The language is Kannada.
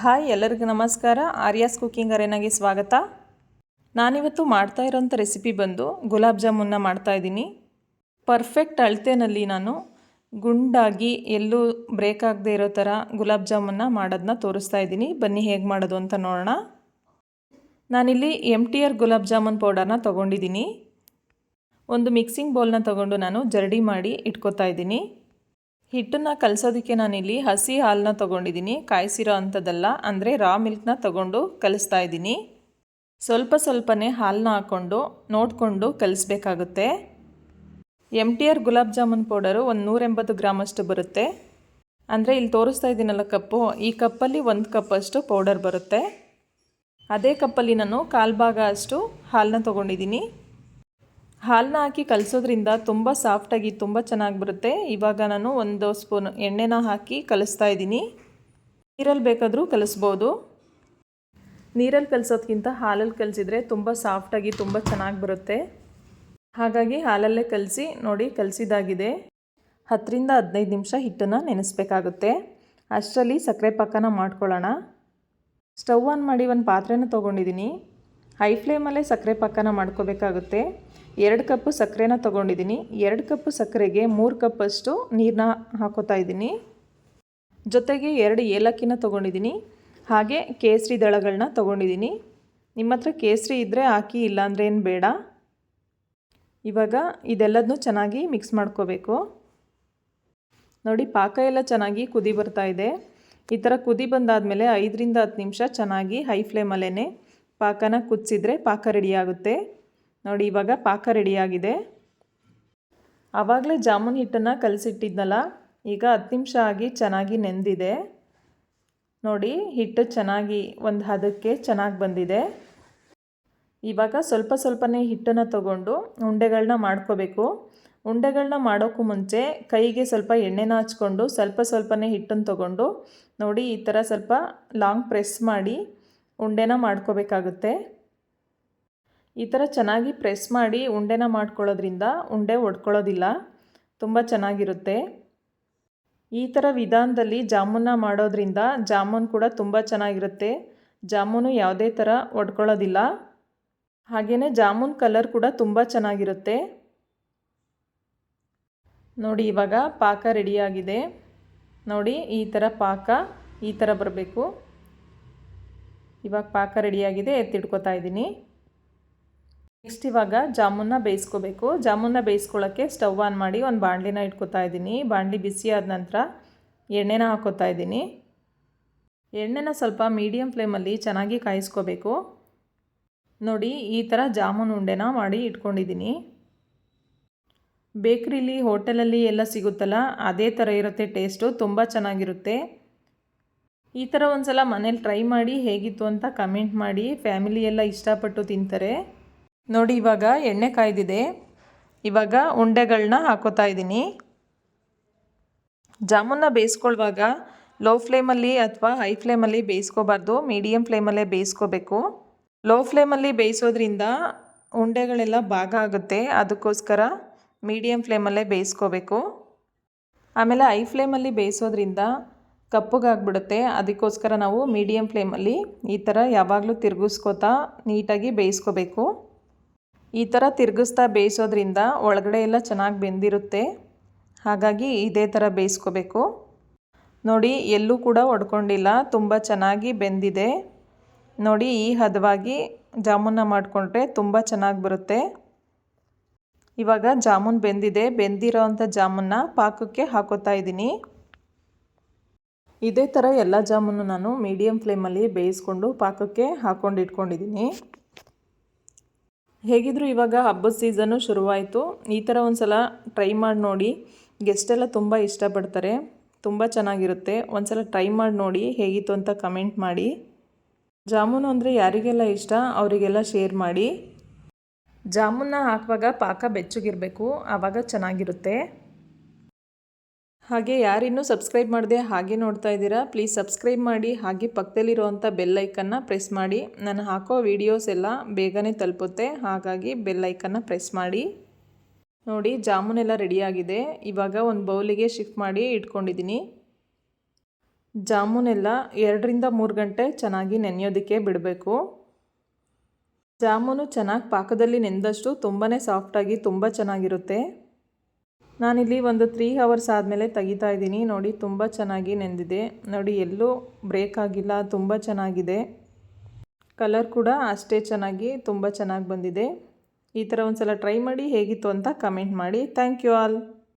ಹಾಯ್, ಎಲ್ಲರಿಗೂ ನಮಸ್ಕಾರ. ಆರ್ಯಾಸ್ ಕುಕ್ಕಿಂಗ್ ಅರೇನಾಗೆ ಸ್ವಾಗತ. ನಾನಿವತ್ತು ಮಾಡ್ತಾ ಇರೋಂಥ ರೆಸಿಪಿ ಬಂದು ಗುಲಾಬ್ ಜಾಮೂನ್ನ ಮಾಡ್ತಾ ಇದ್ದೀನಿ. ಪರ್ಫೆಕ್ಟ್ ಅಳತೆನಲ್ಲಿ ನಾನು ಗುಂಡಾಗಿ ಎಲ್ಲೂ ಬ್ರೇಕ್ ಆಗದೆ ಇರೋ ಥರ ಗುಲಾಬ್ ಜಾಮೂನ್ನ ಮಾಡೋದನ್ನ ತೋರಿಸ್ತಾ ಇದ್ದೀನಿ. ಬನ್ನಿ, ಹೇಗೆ ಮಾಡೋದು ಅಂತ ನೋಡೋಣ. ನಾನಿಲ್ಲಿ M T R gulab jamun ಪೌಡರ್ನ ತೊಗೊಂಡಿದ್ದೀನಿ. ಒಂದು ಮಿಕ್ಸಿಂಗ್ ಬೌಲ್ನ ತೊಗೊಂಡು ನಾನು ಜರಡಿ ಮಾಡಿ ಇಟ್ಕೋತಾ ಇದ್ದೀನಿ. ಹಿಟ್ಟನ್ನು ಕಲಸೋದಕ್ಕೆ ನಾನಿಲ್ಲಿ ಹಸಿ ಹಾಲನ್ನ ತೊಗೊಂಡಿದ್ದೀನಿ. ಕಾಯಿಸಿರೋ ಅಂಥದ್ದಲ್ಲ, ಅಂದರೆ ರಾ ಮಿಲ್ಕ್ನ ತೊಗೊಂಡು ಕಲಿಸ್ತಾ ಇದ್ದೀನಿ. ಸ್ವಲ್ಪ ಸ್ವಲ್ಪನೇ ಹಾಲನ್ನ ಹಾಕ್ಕೊಂಡು ನೋಡಿಕೊಂಡು ಕಲಿಸ್ಬೇಕಾಗುತ್ತೆ. M T R gulab jamun powder ಒಂದು ನೂರೆಂಬತ್ತು ಗ್ರಾಮಷ್ಟು ಬರುತ್ತೆ. ಅಂದರೆ ಇಲ್ಲಿ ತೋರಿಸ್ತಾ ಇದ್ದೀನಲ್ಲ ಕಪ್ಪು, ಈ ಕಪ್ಪಲ್ಲಿ ಒಂದು ಕಪ್ಪಷ್ಟು ಪೌಡರ್ ಬರುತ್ತೆ. ಅದೇ ಕಪ್ಪಲ್ಲಿ ನಾನು ಕಾಲು ಭಾಗ ಅಷ್ಟು ಹಾಲನ್ನ ತೊಗೊಂಡಿದ್ದೀನಿ. ಹಾಲನ್ನ ಹಾಕಿ ಕಲಿಸೋದ್ರಿಂದ ತುಂಬ ಸಾಫ್ಟಾಗಿ ತುಂಬ ಚೆನ್ನಾಗಿ ಬರುತ್ತೆ. ಇವಾಗ ನಾನು ಒಂದು ಸ್ಪೂನ್ ಎಣ್ಣೆನ ಹಾಕಿ ಕಲಿಸ್ತಾ ಇದ್ದೀನಿ. ನೀರಲ್ಲಿ ಬೇಕಾದರೂ ಕಲಿಸ್ಬೋದು. ನೀರಲ್ಲಿ ಕಲಿಸೋದ್ಕಿಂತ ಹಾಲಲ್ಲಿ ಕಲಿಸಿದ್ರೆ ತುಂಬ ಸಾಫ್ಟಾಗಿ ತುಂಬ ಚೆನ್ನಾಗಿ ಬರುತ್ತೆ. ಹಾಗಾಗಿ ಹಾಲಲ್ಲೇ ಕಲಸಿ ನೋಡಿ ಕಲಸಿದಾಗಿದೆ. ಹತ್ತರಿಂದ ಹದಿನೈದು ನಿಮಿಷ ಹಿಟ್ಟನ್ನು ನೆನೆಸ್ಬೇಕಾಗುತ್ತೆ. ಅಷ್ಟರಲ್ಲಿ ಸಕ್ಕರೆ ಪಾಕನ ಮಾಡ್ಕೊಳ್ಳೋಣ. ಸ್ಟವ್ ಆನ್ ಮಾಡಿ ಒಂದು ಪಾತ್ರೆನ ತೊಗೊಂಡಿದ್ದೀನಿ. ಹೈ ಫ್ಲೇಮಲ್ಲೇ ಸಕ್ಕರೆ ಪಾಕನ ಮಾಡ್ಕೋಬೇಕಾಗುತ್ತೆ. ಎರಡು ಕಪ್ಪು ಸಕ್ಕರೆನ ತೊಗೊಂಡಿದ್ದೀನಿ. ಎರಡು ಕಪ್ಪು ಸಕ್ಕರೆಗೆ ಮೂರು ಕಪ್ಪಷ್ಟು ನೀರನ್ನ ಹಾಕೋತಾ ಇದ್ದೀನಿ. ಜೊತೆಗೆ ಎರಡು ಏಲಕ್ಕಿನ ತೊಗೊಂಡಿದ್ದೀನಿ. ಹಾಗೆ ಕೇಸರಿ ದಳಗಳನ್ನ ತೊಗೊಂಡಿದ್ದೀನಿ. ನಿಮ್ಮ ಹತ್ರ ಕೇಸರಿ ಇದ್ದರೆ ಹಾಕಿ, ಇಲ್ಲಾಂದ್ರೆ ಏನು ಬೇಡ. ಇವಾಗ ಇದೆಲ್ಲದನ್ನೂ ಚೆನ್ನಾಗಿ ಮಿಕ್ಸ್ ಮಾಡ್ಕೋಬೇಕು. ನೋಡಿ, ಪಾಕ ಎಲ್ಲ ಚೆನ್ನಾಗಿ ಕುದಿ ಬರ್ತಾ ಇದೆ. ಈ ಥರ ಕುದಿ ಬಂದಾದಮೇಲೆ ಐದರಿಂದ ಹತ್ತು ನಿಮಿಷ ಚೆನ್ನಾಗಿ ಹೈ ಫ್ಲೇಮಲ್ಲೇ ಪಾಕನ ಕುದಿಸಿದ್ರೆ ಪಾಕ ರೆಡಿಯಾಗುತ್ತೆ. ನೋಡಿ, ಇವಾಗ ಪಾಕ ರೆಡಿಯಾಗಿದೆ. ಆವಾಗಲೇ ಜಾಮೂನ್ ಹಿಟ್ಟನ್ನು ಕಲಸಿಟ್ಟಿದ್ನಲ್ಲ, ಈಗ ಹತ್ತು ನಿಮಿಷ ಆಗಿ ಚೆನ್ನಾಗಿ ನೆಂದಿದೆ. ನೋಡಿ, ಹಿಟ್ಟು ಚೆನ್ನಾಗಿ, ಒಂದು ಹದಕ್ಕೆ ಚೆನ್ನಾಗಿ ಬಂದಿದೆ. ಇವಾಗ ಸ್ವಲ್ಪ ಸ್ವಲ್ಪನೇ ಹಿಟ್ಟನ್ನು ತಗೊಂಡು ಉಂಡೆಗಳನ್ನ ಮಾಡ್ಕೋಬೇಕು. ಉಂಡೆಗಳನ್ನ ಮಾಡೋಕ್ಕೂ ಮುಂಚೆ ಕೈಗೆ ಸ್ವಲ್ಪ ಎಣ್ಣೆನ ಹಚ್ಕೊಂಡು ಸ್ವಲ್ಪ ಸ್ವಲ್ಪನೇ ಹಿಟ್ಟನ್ನು ತಗೊಂಡು ನೋಡಿ, ಈ ಥರ ಸ್ವಲ್ಪ ಲಾಂಗ್ ಪ್ರೆಸ್ ಮಾಡಿ ಉಂಡೆನ ಮಾಡ್ಕೋಬೇಕಾಗುತ್ತೆ. ಈ ಥರ ಚೆನ್ನಾಗಿ ಪ್ರೆಸ್ ಮಾಡಿ ಉಂಡೆನ ಮಾಡ್ಕೊಳ್ಳೋದ್ರಿಂದ ಉಂಡೆ ಒಡ್ಕೊಳ್ಳೋದಿಲ್ಲ. ತುಂಬ ಚೆನ್ನಾಗಿರುತ್ತೆ. ಈ ಥರ ವಿಧಾನದಲ್ಲಿ ಜಾಮೂನ ಮಾಡೋದ್ರಿಂದ ಜಾಮೂನ್ ಕೂಡ ತುಂಬ ಚೆನ್ನಾಗಿರುತ್ತೆ. ಜಾಮೂನು ಯಾವುದೇ ಥರ ಒಡ್ಕೊಳ್ಳೋದಿಲ್ಲ. ಹಾಗೆಯೇ ಜಾಮೂನ್ ಕಲರ್ ಕೂಡ ತುಂಬ ಚೆನ್ನಾಗಿರುತ್ತೆ. ನೋಡಿ, ಇವಾಗ ಪಾಕ ರೆಡಿಯಾಗಿದೆ ನೋಡಿ, ಈ ಥರ ಪಾಕ ಈ ಥರ ಬರಬೇಕು. ಇವಾಗ ಪಾಕ ರೆಡಿಯಾಗಿದೆ, ಎತ್ತಿಟ್ಕೋತಾ ಇದ್ದೀನಿ. ನೆಕ್ಸ್ಟ್ ಇವಾಗ ಜಾಮೂನ್ನ ಬೇಯಿಸ್ಕೋಬೇಕು. ಜಾಮೂನ್ನ ಬೇಯಿಸ್ಕೊಳ್ಳೋಕ್ಕೆ ಸ್ಟವ್ ಆನ್ ಮಾಡಿ ಒಂದು ಬಾಣಲಿನ ಇಟ್ಕೋತಾ ಇದ್ದೀನಿ. ಬಾಣಲಿ ಬಿಸಿ ಆದ ನಂತರ ಎಣ್ಣೆನ ಹಾಕೋತಾ ಇದ್ದೀನಿ. ಎಣ್ಣೆನ ಸ್ವಲ್ಪ ಮೀಡಿಯಮ್ ಫ್ಲೇಮಲ್ಲಿ ಚೆನ್ನಾಗಿ ಕಾಯಿಸ್ಕೋಬೇಕು. ನೋಡಿ, ಈ ಥರ ಜಾಮೂನ್ ಉಂಡೆನ ಮಾಡಿ ಇಟ್ಕೊಂಡಿದ್ದೀನಿ. ಬೇಕ್ರಿಲಿ, ಹೋಟೆಲಲ್ಲಿ ಎಲ್ಲ ಸಿಗುತ್ತಲ್ಲ, ಅದೇ ಥರ ಇರುತ್ತೆ, ಟೇಸ್ಟು ತುಂಬ ಚೆನ್ನಾಗಿರುತ್ತೆ. ಈ ಥರ ಒಂದು ಸಲ ಮನೇಲಿ ಟ್ರೈ ಮಾಡಿ ಹೇಗಿತ್ತು ಅಂತ ಕಮೆಂಟ್ ಮಾಡಿ. ಫ್ಯಾಮಿಲಿ ಎಲ್ಲ ಇಷ್ಟಪಟ್ಟು ತಿಂತಾರೆ. ನೋಡಿ ಇವಾಗ ಎಣ್ಣೆ ಕಾಯ್ದಿದೆ. ಇವಾಗ ಉಂಡೆಗಳನ್ನ ಹಾಕೋತಾ ಇದ್ದೀನಿ. ಜಾಮೂನ್ನ ಬೇಯಿಸ್ಕೊಳ್ವಾಗ ಲೋ ಫ್ಲೇಮಲ್ಲಿ ಅಥವಾ ಹೈ ಫ್ಲೇಮಲ್ಲಿ ಬೇಯಿಸ್ಕೋಬಾರ್ದು. ಮೀಡಿಯಮ್ ಫ್ಲೇಮಲ್ಲೇ ಬೇಯಿಸ್ಕೋಬೇಕು. ಲೋ ಫ್ಲೇಮಲ್ಲಿ ಬೇಯಿಸೋದ್ರಿಂದ ಉಂಡೆಗಳೆಲ್ಲ ಭಾಗ ಆಗುತ್ತೆ. ಅದಕ್ಕೋಸ್ಕರ ಮೀಡಿಯಮ್ ಫ್ಲೇಮಲ್ಲೇ ಬೇಯಿಸ್ಕೋಬೇಕು. ಆಮೇಲೆ ಹೈ ಫ್ಲೇಮಲ್ಲಿ ಬೇಯಿಸೋದ್ರಿಂದ ಕಪ್ಪಗಾಗ್ಬಿಡುತ್ತೆ. ಅದಕ್ಕೋಸ್ಕರ ನಾವು ಮೀಡಿಯಮ್ ಫ್ಲೇಮಲ್ಲಿ ಈ ಥರ ಯಾವಾಗಲೂ ತಿರುಗಿಸ್ಕೋತಾ ನೀಟಾಗಿ ಬೇಯಿಸ್ಕೋಬೇಕು. ಈ ಥರ ತಿರುಗಿಸ್ತಾ ಬೇಯಿಸೋದ್ರಿಂದ ಒಳಗಡೆ ಎಲ್ಲ ಚೆನ್ನಾಗಿ ಬೆಂದಿರುತ್ತೆ. ಹಾಗಾಗಿ ಇದೇ ಥರ ಬೇಯಿಸ್ಕೋಬೇಕು. ನೋಡಿ, ಎಲ್ಲೂ ಕೂಡ ಒಡ್ಕೊಂಡಿಲ್ಲ. ತುಂಬ ಚೆನ್ನಾಗಿ ಬೆಂದಿದೆ. ನೋಡಿ, ಈ ಹದವಾಗಿ ಜಾಮೂನ ಮಾಡಿಕೊಂಡ್ರೆ ತುಂಬ ಚೆನ್ನಾಗಿ ಬರುತ್ತೆ. ಇವಾಗ ಜಾಮೂನ್ ಬೆಂದಿದೆ. ಬೆಂದಿರೋ ಅಂಥ ಜಾಮೂನ್ನ ಪಾಕಕ್ಕೆ ಹಾಕೋತಾ ಇದ್ದೀನಿ. ಇದೇ ಥರ ಎಲ್ಲ ಜಾಮೂನು ನಾನು ಮೀಡಿಯಮ್ ಫ್ಲೇಮಲ್ಲಿ ಬೇಯಿಸ್ಕೊಂಡು ಪಾಕಕ್ಕೆ ಹಾಕ್ಕೊಂಡು ಇಟ್ಕೊಂಡಿದ್ದೀನಿ. ಹೇಗಿದ್ರು ಇವಾಗ ಹಬ್ಬದ ಸೀಸನ್ನು ಶುರುವಾಯಿತು. ಈ ಥರ ಒಂದು ಸಲ ಟ್ರೈ ಮಾಡಿ ನೋಡಿ. ಗೆಸ್ಟೆಲ್ಲ ತುಂಬ ಇಷ್ಟಪಡ್ತಾರೆ. ತುಂಬ ಚೆನ್ನಾಗಿರುತ್ತೆ. ಒಂದು ಸಲ ಟ್ರೈ ಮಾಡಿ ನೋಡಿ ಹೇಗಿತ್ತು ಅಂತ ಕಮೆಂಟ್ ಮಾಡಿ. ಜಾಮೂನು ಅಂದರೆ ಯಾರಿಗೆಲ್ಲ ಇಷ್ಟ ಅವರಿಗೆಲ್ಲ ಶೇರ್ ಮಾಡಿ. ಜಾಮೂನ್ನ ಹಾಕುವಾಗ ಪಾಕ ಬೆಚ್ಚಗಿರಬೇಕು. ಆವಾಗ ಚೆನ್ನಾಗಿರುತ್ತೆ. ಹಾಗೆ ಯಾರಿನ್ನೂ ಸಬ್ಸ್ಕ್ರೈಬ್ ಮಾಡದೆ ಹಾಗೆ ನೋಡ್ತಾ ಇದ್ದೀರಾ ಪ್ಲೀಸ್ ಸಬ್ಸ್ಕ್ರೈಬ್ ಮಾಡಿ, ಹಾಗೆ ಪಕ್ಕದಲ್ಲಿರುವಂಥ ಬೆಲ್ಲೈಕನ್ನ ಪ್ರೆಸ್ ಮಾಡಿ. ನಾನು ಹಾಕೋ ವೀಡಿಯೋಸ್ ಎಲ್ಲ ಬೇಗನೆ ತಲುಪುತ್ತೆ, ಹಾಗಾಗಿ ಬೆಲ್ಲೈಕನ್ನ ಪ್ರೆಸ್ ಮಾಡಿ. ನೋಡಿ ಜಾಮೂನೆಲ್ಲ ರೆಡಿಯಾಗಿದೆ ಇವಾಗ ಒಂದು ಬೌಲಿಗೆ ಶಿಫ್ಟ್ ಮಾಡಿ ಇಟ್ಕೊಂಡಿದ್ದೀನಿ. ಜಾಮೂನೆಲ್ಲ ಎರಡರಿಂದ ಮೂರು ಗಂಟೆ ಚೆನ್ನಾಗಿ ನೆನೆಯೋದಕ್ಕೆ ಬಿಡಬೇಕು. ಜಾಮೂನು ಚೆನ್ನಾಗಿ ಪಾಕದಲ್ಲಿ ನೆಂದಷ್ಟು ತುಂಬಾ ಸಾಫ್ಟಾಗಿ ತುಂಬ ಚೆನ್ನಾಗಿರುತ್ತೆ. ನಾನಿಲ್ಲಿ ಒಂದು ತ್ರೀ ಅವರ್ಸ್ ಆದಮೇಲೆ ತೆಗಿತಾ ಇದ್ದೀನಿ. ನೋಡಿ, ತುಂಬ ಚೆನ್ನಾಗಿ ನೆಂದಿದೆ. ನೋಡಿ, ಎಲ್ಲೂ ಬ್ರೇಕ್ ಆಗಿಲ್ಲ. ತುಂಬ ಚೆನ್ನಾಗಿದೆ. ಕಲರ್ ಕೂಡ ಅಷ್ಟೇ ಚೆನ್ನಾಗಿ, ತುಂಬ ಚೆನ್ನಾಗಿ ಬಂದಿದೆ. ಈ ಥರ ಒಂದು ಸಲ ಟ್ರೈ ಮಾಡಿ ಹೇಗಿತ್ತು ಅಂತ ಕಮೆಂಟ್ ಮಾಡಿ. Thank you all